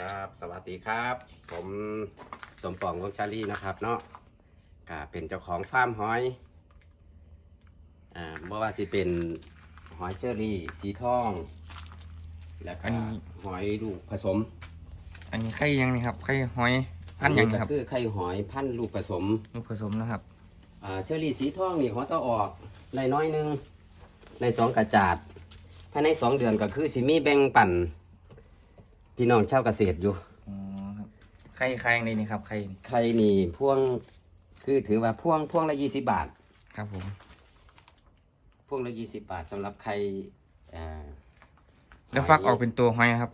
ครับสวัสดีครับ ผมสมปองวงชาลีนะครับเนาะก็เป็นเจ้าของฟาร์มหอยอ่าเมื่อว่าสิเป็นหอยเชอรี่สีทอง แล้วอัก็นนี้ หอยลูกผสมอันนี้ไข่ยังนี่ครับไข่หอยพันธุ์หยังก็ครับคือไข่หอยพันธุ์ลูกผสมลูกผสมนะครับอ่าเชอรี่สีทองนี่หัวตะออกในน้อยหนึงในสองกระจาดภายในสองเดือนก็คือสิมีแบ่งปัน พี่น้องชาวเกษตรอยู่ อ๋อครับไข่ไข่ยังไงนี่ครับไข่นี่ไข่นี่พ่วงคือถือว่าพ่วงพ่วงละยี่สิบบาท ครับผม พ่วงละยี่สิบบาทสำหรับไข่อ่าแล้วฟักออกเป็นตัวหอยนะครับ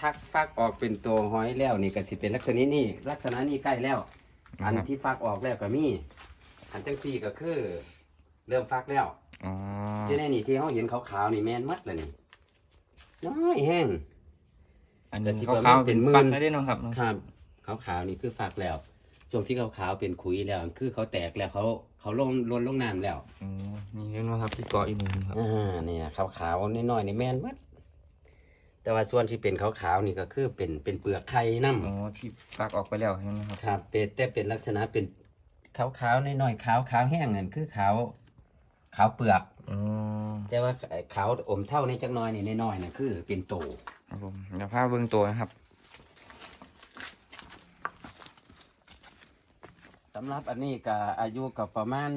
ทักฟักออกเป็นตัวหอยแล้วนี่ก็สิเป็นลักษณะนี้ลักษณะนี้ใกล้แล้ว อันครับที่ฟักออกแล้วก็มี อันจังสี่ก็คือ เริ่มฟักแล้วอ๋อที่ในนี่ที่เขาเห็นขาวๆนี่แม่นมัดเลยนี่น้อยแห้ง อันแต่นี้สิขาวประขามาวณเป็เป็นนหมื่นฟักได้ด้วยเนาะครับเนาะครับขาวๆนี่คือฟักแล้วช่วงที่ขาวๆเป็นขุยแล้วคือเขาแตกแล้วเขาเขาลงล้นลงน้ำแล้วอ๋อนี่เห็นไหมครับที่เกาะอีกหนึ่งครับอ่านี่นะขาวๆน้อยๆนี่แม่นมัดแต่ว่าส่วนที่เป็นขาวๆนี่ก็คือเป็นเป็นเปลือกไข่น้อ๋อที่ฟักออกไปแล้วเห็นไหมครับำครับเป็นแต่เป็นลักษณะเป็นขาวๆน้อยๆขาวขาวแห้งนั่นคือขาวขาวเปลือกอ๋อแต่ว่าขาวอมเท่านี้จักหน้อยนี่น้อยๆน่ะคือเป็นโต ครับผมเดี๋ยวพาเบิ่งตัวนะครับสำหรับอันนี้ก็อายุก็ประมาณ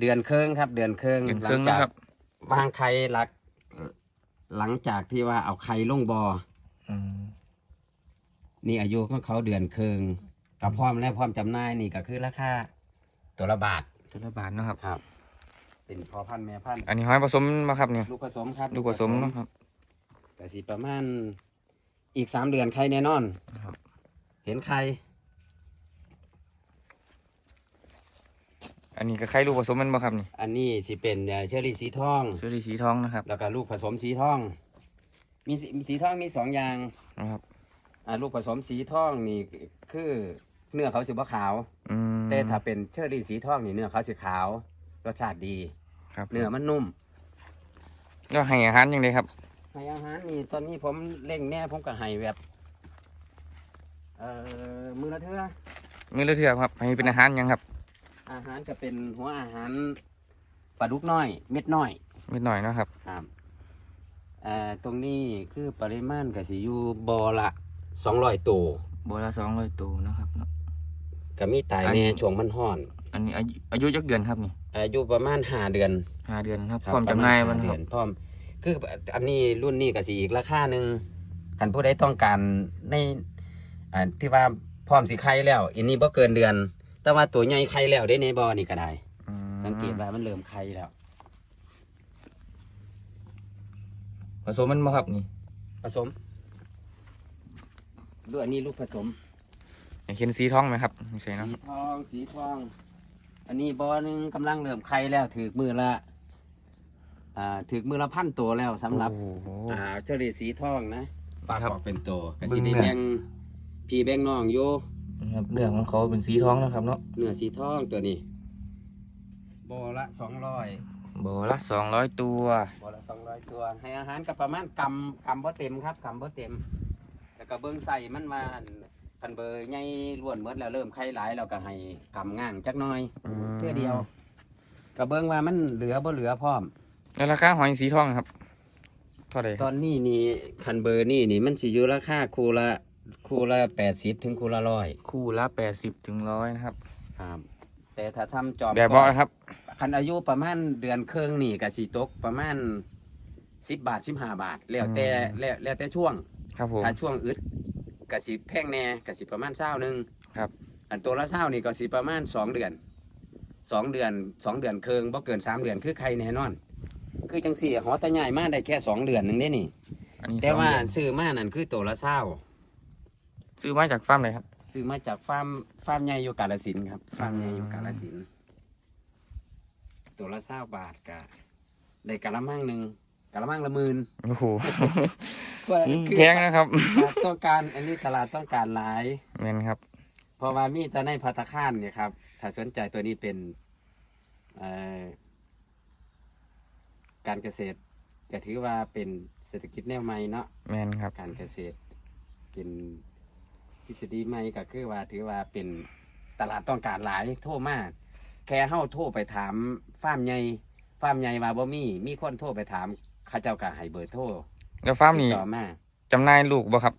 เดือนครึ่งครับ เดือนครึ่งเป็นหเคลัรื่องจากนะครับวางไข่หลัก หลังจากที่ว่าเอาไข่ลงบออืมนี่อายุของเขาเดือนครึ่งกับพร้อมและพร้อมจำหน่ายนี่ก็คือราคาตัวละบาทตัวละบาทเนาะครับ ครับ เป็นพอพันธุ์แม่พันธุ์อันนี้หอยผสมมาครับเนี่ยลูกผสมครับ ลูกผสมเนาะครับ แต่สิประมาณอีกสามเดือนไข่แน่นอน ครับ เห็นไข่อันนี้ก็ไข่ลูกผสมมันบ่ครับนี่อันนี้สิเป็นเอ่อเชอรี่สีทอง เสื้อสีทองนะครับแล้วก็ลูกผสมสีทอง มีสีมีสีทองมีสองอย่างนะครับอ่าลูกผสมสีทองนี่คือเนื้อเขาสีบ่ขาว อืมแต่ถ้าเป็นเชอรี่สีทองนี่เนื้อเขาสีขาวรสชาติดี ครับเนื้อมันนุ่ม ก็ให้อาหารยังไงครับ ให้อาหารนี่ตอนนี้ผมเล่งแน่ผมก็ให้แบบ เอ่อมือละเท่ามือละเทือกครับให้เป็นอาหารหยังครับ อาหารก็เป็นหัวอาหารปลาดุกน้อย เม็ดน้อยนิดหน่อยเนาะครับครับเอ่อตรงนี้คือปริมาณก็สิอยู่บอละสองร้อยตัวโบละสองร้อยตัวนะครับเนาะก็มีตายอันแน่ช่วงมันห้อน อันนี้อายุอายุจักเดือนครับนี่อายุประมาณห้าเดือนห้าเดือนครับครับความจำหน่ายปมัระนณคห้ารับเดือนพร้อม คืออันนี้รุ่นนี้ก็สิอีกราคาหนึ่งคันผู้ใดต้องการในอ่าที่ว่าพร้อมสิไข่แล้ว อันนี้บ่เกินเดือน แต่ว่าตัวใหญ่ไข่แล้วได้ในบ่อนี่ก็ได้อืมสังเกตว่ามันเริ่มไข่แล้ว ผสมมันบ่ครับนี่ ผสมด้วยอันนี้ลูกผสมอยากเห็นสีทองไหมครับไม่ใช่เนาะสีทองสีทอง อันนี้บ่อหนึงกำลังเริ่มไข่แล้วถือมือละ อ่าถือมือละพันตัวแล้วสำหรับ โอ้โห อ่าเชอรี่สีทองนะปากครับออกเป็นตัวก็เบิ่สิงได้เนื้อแบ่งพี่แบ่งน้องอยู่นะครับเรื่องของเขาเป็นสีทองนะครับเนาะเนื้อสีทองตัวนี้บ่อละสองร้อยโบละสองร้อยตัวบ่อละสองร้อยตัว ให้อาหารก็ประมาณกำกำบ่เต็มครับกำบ่เต็ม แล้วก็เบิ่งใส่มันมาคันเบอร์ใหญ่ล้วนหมดแล้วเริ่มไข่หลายเราก็ให้กำง่างจักหน่อยมเพื่อเดียวก็เบิ่งว่ามันเหลือบ่เหลือพร้อม แล้วราคาหอยสีทองครับเท่าไหร่ตอนนี้นี่คันเบอร์นี่นี่มันสิอยู่ราคาคู่ละคู่ละแปดสิบถึงคู่ละร้อยคู่ละแปดสิบถึงร้อยนะครับ ครับ แต่ถ้าทำจอบแบบเบาะครับ คันอายุประมาณเดือนครึ่งนี่ก็สิตกประมาณสิบบาทสิบห้าบาท แล้วแต่อืม แล้วแล้วแต่ช่วง ครับผม ถ้าช่วงอึดก็สิแพงแน่ก็สิประมาณเศร้าหนึ่งครับ อันตัวละเศร้านี่ก็สิประมาณสองเดือนสองเดือนสองเดือนครึ่งบ่เกินสามเดือนคือใครแน่นอน คือจังสี่หอตะใหญ่มาได้แค่สองเดือนหนึ่งเด้นี่ อันนี้แต่สองว่าเดือนซื้อมานั่นคือตัวละเศร้าซื้อมาจากฟาร์มเลยครับ ซื้อมาจากฟาร์มฟาร์มใหญ่อยู่กาลสินธุ์ครับฟาร์มใหญ่อยู่กาลสินธุ์ตัวละเศร้าบาทกะได้กะละมังหนึ่งกะละมังละหมื่นโอ้โหก็คือแพงนะครับต้องการอันนี้ตลาดต้องการหลายแม่นครับ เพราะว่ามีแต่ในพัตตาคารเนี่ยครับ ถ้าสนใจตัวนี้เป็นเอ่อ การเกษตรก็ถือว่าเป็นเศรษฐกิจแนวใหม่เนาะแม่นครับ การเกษตรเป็นทฤษฎีใหม่ก็คือว่าถือว่าเป็นตลาดต้องการหลายโทรมาแค่เฮาโทรไปถามฟาร์มใหญ่ฟาร์มใหญ่ว่าบ่มี มีคนโทรไปถามเขาเจ้าก็ให้เบอร์โทรแล้วฟาร์มตินี่ดต่อมาจำหน่ายลูกบ่ครับ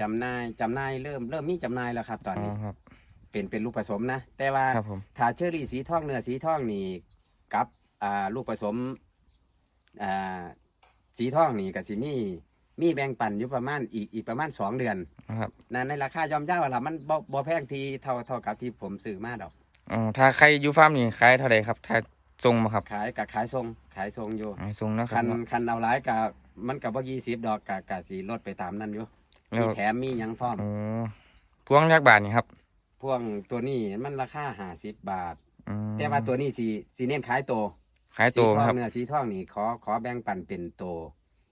จำหนายจำหนายเริ่มเริ่มมีจำหนายแล้วครับ ตอนอ๋อนี้ครับเป็นเป็นลูกผสมนะ แต่ว่า ครับผมถ้าเชอรี่สีทองเนื้อสีทองนี่กับอ่าลูกผสม อ่าสีทองนี่กับสีมีมีแบ่งปันอยู่ประมาณอีกอีกประมาณสองเดือนนะครับนะในราคาย่อมเยาว์ละมันบ่บ่แพงทีเท่าเท่ากับที่ผมซื้อมาดอกอ๋อถ้าใครอยู่ฟาร์มนี่ขายเท่าไหร่ครับถ้าทรงบ่ครับ ขายกับขายทรงขายทรงอยู่ขายทรงเนาะครัคับนเนาะคันเอาหลายกับมันกับว่ายี่สิบดอกกับกับสีลดไปตามนั้นอยู่แล้มีวแถมมีหยังพร้อมอ๋อพวงยักษ์บาทนี่ครับ พวงตัวนี้มันราคาห้าสิบบาทอืมแต่ว่าตัวนี้สีสีเน้นขายโต ขายสีตัวทอครังบเนื้อสีทองนี่ขอขอแบ่งปันเป็นโต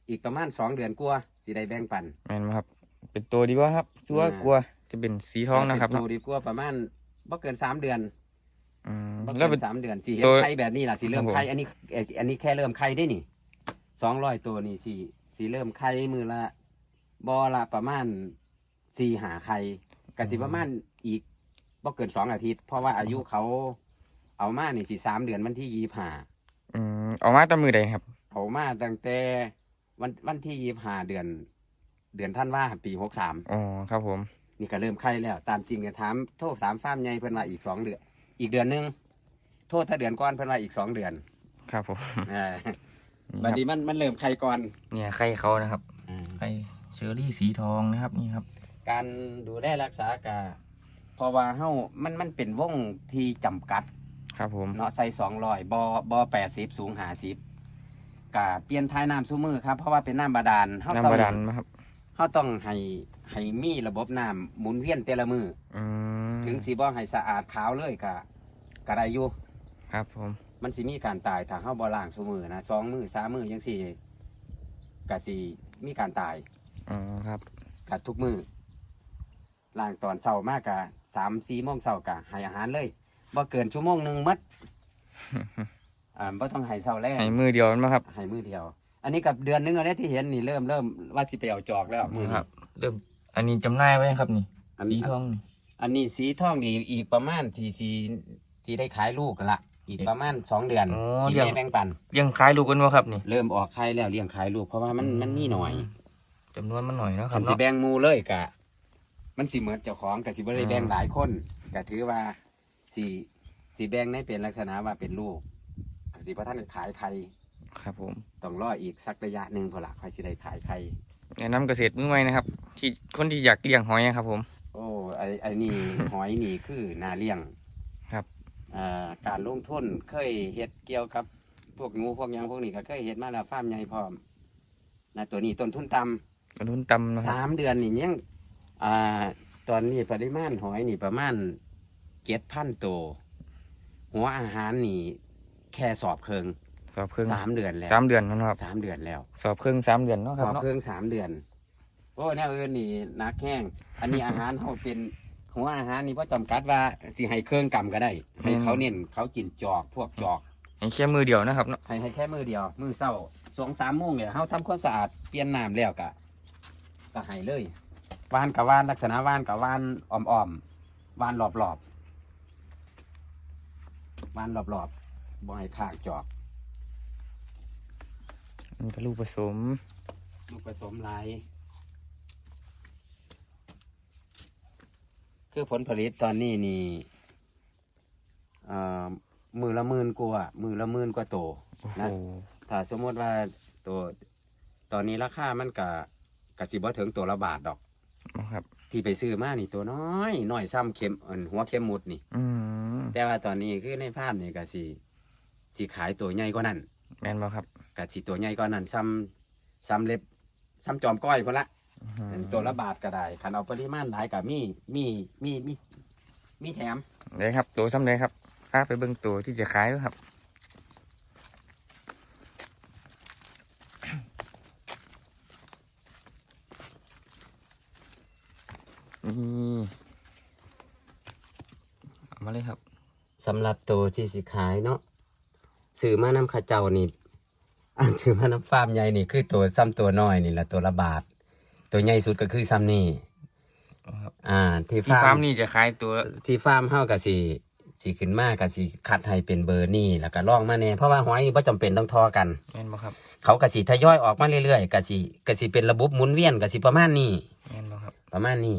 อีกประมาณสองเดือนกลัวาสีได้แบ่งปัน แม่นบ่ครับ เป็นตัวดีบ่ครับชัวร์อ่า กลัวจะเป็นสีทองนะครับเป็นเนาะโตดีกว่าประมาณบ่เกินสามเดือนอืมบ่แล้วเกิเป็นนสามเดือนสีเห็นตัวไข่แบบนี้ล่ะสีเริ่มครับผม ไข่อันนี้เอ่ออันนี้แค่เริ่มไข่ได้นี่สองร้อยตัวนี่สีสีเริ่มไข่มือละบอละประมาณสี่หาไข่กสิประมาณอีกบ่เกินสองอาทิตย์ เพราะว่าอายุเขาเอามานี่สี่สามเดือนวันที่ยี่ห้า อืมเออกมาแตะมือใดครับเอามาตั้งแต่วันวันที่ยี่ห้าเดือน เดือนท่านว่าปีหกสามอ๋อครับผม นี่ก็เริ่มไข่แล้ว ตามจริงก็ถามโทษสามฟาร์มใหญ่เพิ่นว่าอีกสองเดือน อีกเดือนหนึงโทษถ้าเดือนก่อนเพิ่นว่าอีกสองเดือนครับผมอ่านี่บัดครับนี้มันมันเริ่มไข่ก่อนเนี่ยไข่เขานะครับไข่เชอรี่สีทองนะครับ นี่ครับ การดูแลรักษากะเพราะว่าเฮามันมันเป็นวงที่จำกัด ครับผมเนาะใส่สองร้อยบอบอแปดสิบสูงหาสิบกะเปลี่ยนท้ายน้ำซุมือครับ เพราะว่าเป็นน้ำบาดาลเฮาต้องน้ำบาดาลนะครับเฮาต้องให้ให้มีระบบน้ำหมุนเวียนแต่ละมืออืมถึงสิบ่ให้สะอาดขาวเลยกะกะได้อยู่ครับผม มันสิมีการตายถ้าเฮาบ่ล้างซุมือนะสองมือสามมือจังสี่กะสิมีการตายอ๋อครับ กะทุกมือล้างตอนเช้ามากกะสามสี่โมงเช้ากะให้อาหารเลย บ่เกินชั่วโมงหนึ่งมัดอ่าบ่ต้องให้เช้าแรกให้มือเดียวมั้งครับให้มือเดียว อันนี้กับเดือนหนึงแล้วที่เห็นนี่เริ่มเริ่มว่าสิไปเอาจอกแล้วมือคนี้รับ เริ่ม อันนี้จำหน่ายไว้ครับนี่อันสีทองนี่อันนี้สีทองนี่อีกประมาณที่สีสีได้ขายลูกกันละอีกประมาณสองเดือนสีแม่แบ่งปันเลี้ยงขายลูกกันวะครับนี่เริ่มออกไข่แล้วเลี้ยงขายลูกเพราะว่ามันมันมีหน่อยจำนวนมันหน่อยเนาะคคัรับนสิเนาะแบ่งหมูเลยกะ มันสิเหมือนเจ้าของกะสิบ่ได้อืมแบ่งหลายคนกะถือว่า สิสิแบ่งในเป็นลักษณะว่าเป็นลูกกะสิบ่ทันได้ขายไข่ครับผมต้องรออีกสักระยะหนึ่งพอละค่อยสิได้ขายไข่แนะนำเกษตรมือใหม่นะครับ ที่คนที่อยากเลี้ยงหอยนะครับ ผม โอ้ไอไอนี่ หอยนี่คือนาเลี้ยงครับอ่าการลงทุนเคยเฮ็ดเกี่ยวกับพวกงูพวกหยังพวกนี้ก็เคยเฮ็ดมาแล้วฟาร์มใหญ่พร้อมนะตัวนี้ต้นทุนต่ำกระทุนต่ำนะครับสามเดือนนี่ยังอ่าตอนนี้ปริมาณหอยนี่ประมาณ เจ็ดพันตัว หัวอาหารนี่ แค่สอบเคิงสอบเครื่องสามเดือนแล้วสามเดือนนะครับสามเดือนแล้ว สอบเครื่องสามเดือนเนาะคสรับอบเนาะ เคิงสามเดือน โอ้แนวอื่นนี่นักแห้ง อันนี้ อาหารเขาเป็นหัวอาหารนี่พ่จำกัดว่าสิให้เครื่องกำก็ได้ ให้เขาเน้นเขากินจอกพวกจอกให้แค่มือเดียวนะครับเนาะให้ให้แค่มือเดียว มือเศร้าสองสามโมงเนี่ยเขาทำความสะอาดเปลี่ยนน้ำแล้วกะก็ให้เลย ว่านกับว่านลักษณะว่านกับว่านอ่อมๆว่านรอบๆ ว่านรอบๆบ่ให้ข้างจอกมันก็ลูกผสม ลูกผสมหลายคือผลผลิตตอนนี้นี่เอ่อมือละหมื่นกว่ามือละหมื่นกว่าโตโอ้โหนะถ้าสมมติว่าตัวตอนนี้ราคามันกะกะสิบ่ถึงตัวละบาทดอกครับ ที่ไปซื้อมานี่ตัวน้อยน้อยซ้ำเข็มอันหัวเข็มหมุดนี่ อืมแต่ว่าตอนนี้คือในภาพนี่กะสิสิขายตัวใหญ่กว่านั้นแม่นบ่ครับกะสิตัวใหญ่กว่านั้นซ้ำซ้ำเล็บซ้ำจอมก้อยพุ่นละอืมตัวละบาทก็ได้คันเอาปริมาณหลายกะมีมีมีมีมีแถมได้ครับ ตัวซ้ำเลยครับพาไปเบิ่งตัวที่จะขายด้วยครับ นี่เอา มาเลยครับสำหรับตัวที่สิขายเนาะซื้อมาน้ำข้าเจ้านี่อันซื้อมาน้ำฟาร์มใหญ่นี่คือตัวซ้ำตัวน้อยนี่แหละตัวละบาท ตัวใหญ่สุดก็คือซัมนี่ครับอ่า ที่ที่ฟาฟาร์ร์มมนี่จะขายตัวที่ฟาร์มเฮาก็สิสิขึ้นมาก็สิคัดให้เป็นเบอร์นี่แล้วก็ลองมาแน่เพราะว่าหอยนี่บ่จำเป็นต้องทอกันแม่นบ่ครับ เขาก็สิทยอยออกมาเรื่อยๆก็สิก็สิเป็นระบบหมุนเวียนก็สิประมาณนี้แม่นบ่ครับ ประมาณนี้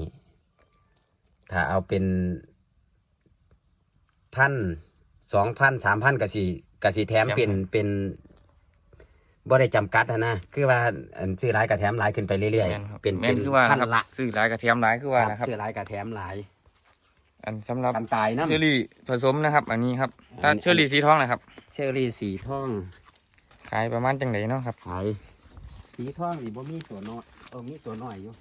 ถ้าเอาเป็น พันสองพันสามพันก็สิก็สิแถมเป็นเป็นบ่ได้จำกัดอะนะคือว่าอันซื้อหลายก็แถมหลายขึ้นไปเรื่อยแม่นครับๆเป็นแม่เป็นนคือว่าพันนะครับละซื้อหลายกระเทียมหลายคือว่านะครับซื้อหลายก็แถมหลาย อันสำหรับกันตายน้ำเชอรี่ผสมนะครับ อันนี้ครับถ้าอันนี้เชอรี่สีทองนะครับ เชอรี่สีทองขายประมาณจังไหนเนาะครับขายสีทองนี่บ่มีตัวน้อยเออมีตัวน้อยอยู่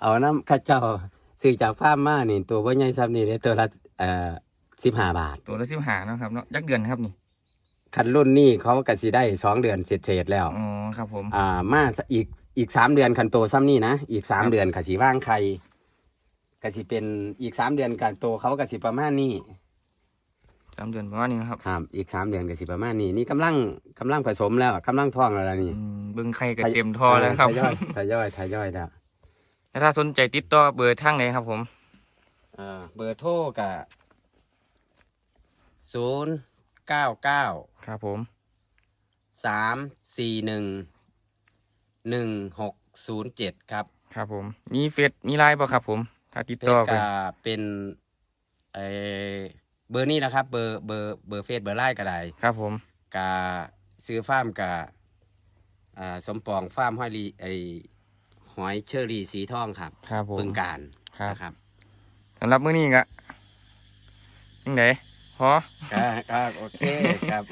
เอาน้ำข้าเจ้าซื้อจากฟาร์มมานี่ตัวว่าใหญ่ซ้ำนี่ได้ตัวละเอ่อสิบห้าบาท ตัวละสิบหาเนาะครับเนาะยักเดือนครับนี่คันรุ่นนี่เขาก็สิได้สองเดือนเศษๆแล้วอ๋อครับผมอ่ามาซะอีกอีกสามเดือนคันโตซ้ำนี่นะอีกสามครับเดือนกสิว่างไข่กสิเป็นอีกสามเดือนกันโตเขากสิประมาณนี้สามเดือนประมาณนี้นะครับครับอีกสามเดือนกสิประมาณนี้นี่กำลังกำลังผสมแล้วกำลังท้องแล้วล่ะนี่อืมเบิ้งไข่ก็เต็มท่อแล้วครับทยอยทยอยทยอยแล้วแล้ว ถ้าสนใจติดต่อเบอร์ทางไหนครับผมอ่าเบอร์โทรกับศูนย์เก้าเก้าครับผมสามสี่หนึ่งหนึ่งหกศูนย์เจ็ดครับครับผม มีเฟซมีไลน์ป่ะครับผม ถ้าติดเพต่อจไปก็เป็นเออเบอร์นี้นะครับ เบอร์เบอร์เบอร์เฟซเบอร์ไลน์ก็ได้ครับผมกาซื้อฟาร์มกาอ่าสมปองฟาร์มห้อยลีไอ หอยเชอรี่สีทองครับครับผมบึงการครับนะครับสำหรับมื้อนี้ก็ยังไงพอก็ก็โอเคครับ